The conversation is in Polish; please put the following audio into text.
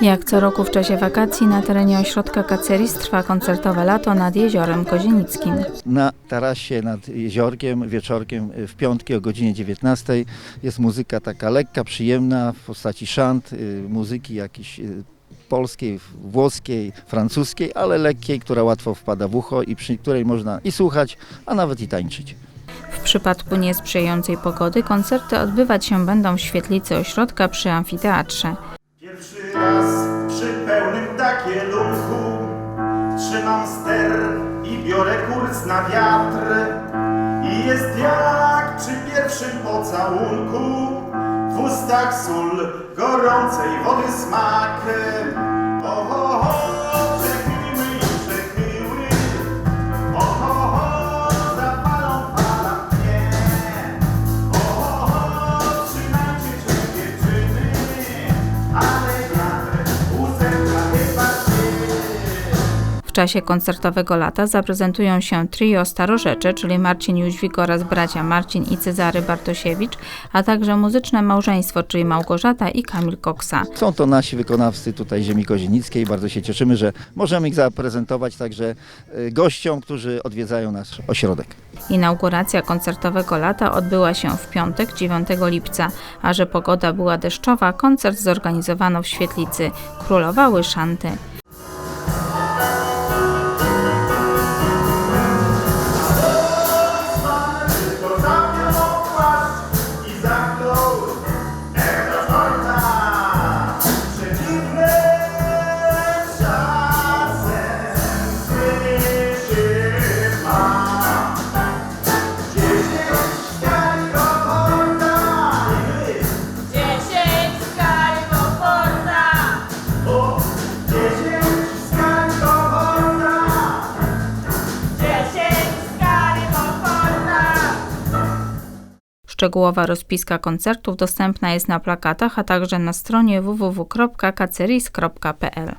Jak co roku w czasie wakacji na terenie ośrodka Kaceris trwa koncertowe lato nad Jeziorem Kozienickim. Na tarasie nad jeziorkiem, wieczorkiem w piątki o godzinie 19 jest muzyka taka lekka, przyjemna w postaci szant, y, muzyki jakiejś y, polskiej, włoskiej, francuskiej, ale lekkiej, która łatwo wpada w ucho i przy której można i słuchać, a nawet i tańczyć. W przypadku niesprzyjającej pogody koncerty odbywać się będą w świetlicy ośrodka przy amfiteatrze. Raz przy pełnym takielunku Trzymam ster i biorę kurs na wiatr. I jest jak przy pierwszym pocałunku W ustach sól, gorącej wody smak. O, W czasie koncertowego lata zaprezentują się trio Starorzecze, czyli Marcin Jóźwik oraz bracia Marcin i Cezary Bartosiewicz, a także muzyczne małżeństwo, czyli Małgorzata i Kamil Koksa. Są to nasi wykonawcy tutaj ziemi kozienickiej. Bardzo się cieszymy, że możemy ich zaprezentować także y, gościom, którzy odwiedzają nasz ośrodek. Inauguracja koncertowego lata odbyła się w piątek 9 lipca, a że pogoda była deszczowa, koncert zorganizowano w świetlicy. Królowały szanty. Szczegółowa rozpiska koncertów dostępna jest na plakatach, a także na stronie www.kaceris.pl.